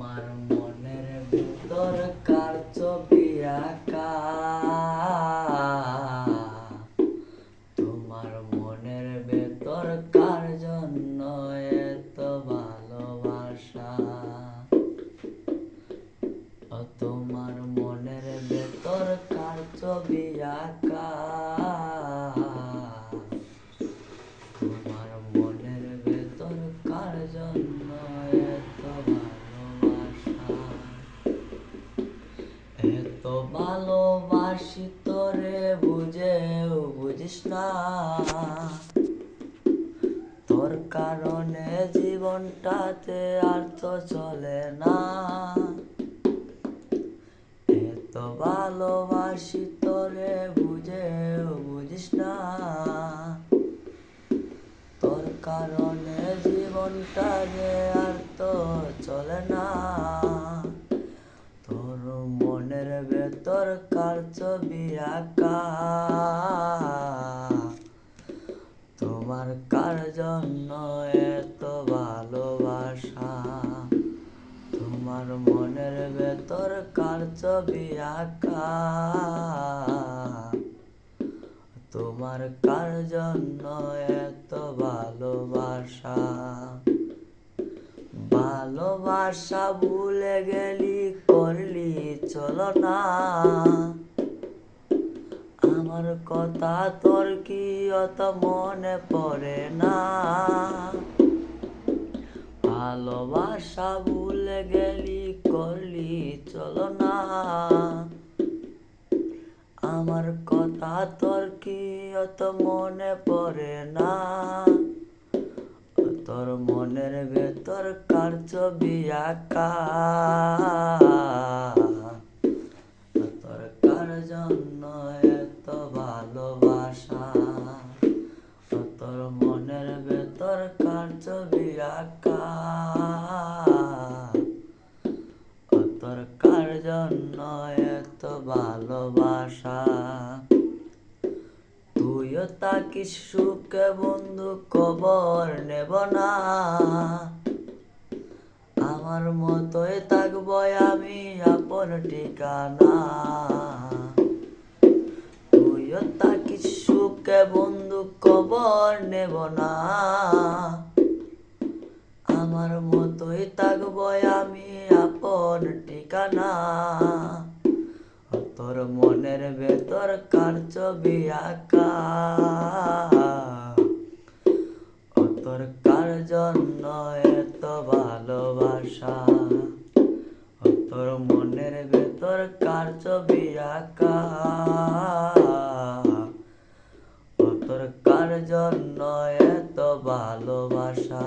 তোমার বুঝেও বুঝিস না। তোর কারণে জীবনটাতে আর তো চলে না। এত ভালোবাসি তোরে, বুঝেও বুঝিস না। তোর কারণে জীবনটা যে আর তো চলে না। মনের ভেতর কার ছবি আঁকা? তোমার কার জন্য এত ভালোবাসা? ভালোবাসা ভুলে গেলি, করলি, চলো না। আমার কথা তোর কি অত মনে পড়ে না? ভালোবাসা ভুলে গেলি, করলি, চলো না। আমার কথা তোর কি অত মনে পড়ে না? তোর মনের ভেতর কার ছবি আঁকা? ভালোবাসা তুইও তাকিস সুখে বন্ধু কবর নেব না। আমার মতোই থাকব আমি আপন ঠিকানা। তুইও তাকিস সুখে বন্ধু কবর নেব না। আমার মতোই থাকব আমি আপন ঠিকানা। তোর মনের ভেতর কার ছবি আঁকা? তোর কার জন্য এত ভালোবাসা? ও তোর মনের ভেতর কার ছবি আঁকা? তোর কার জন্য এত ভালোবাসা?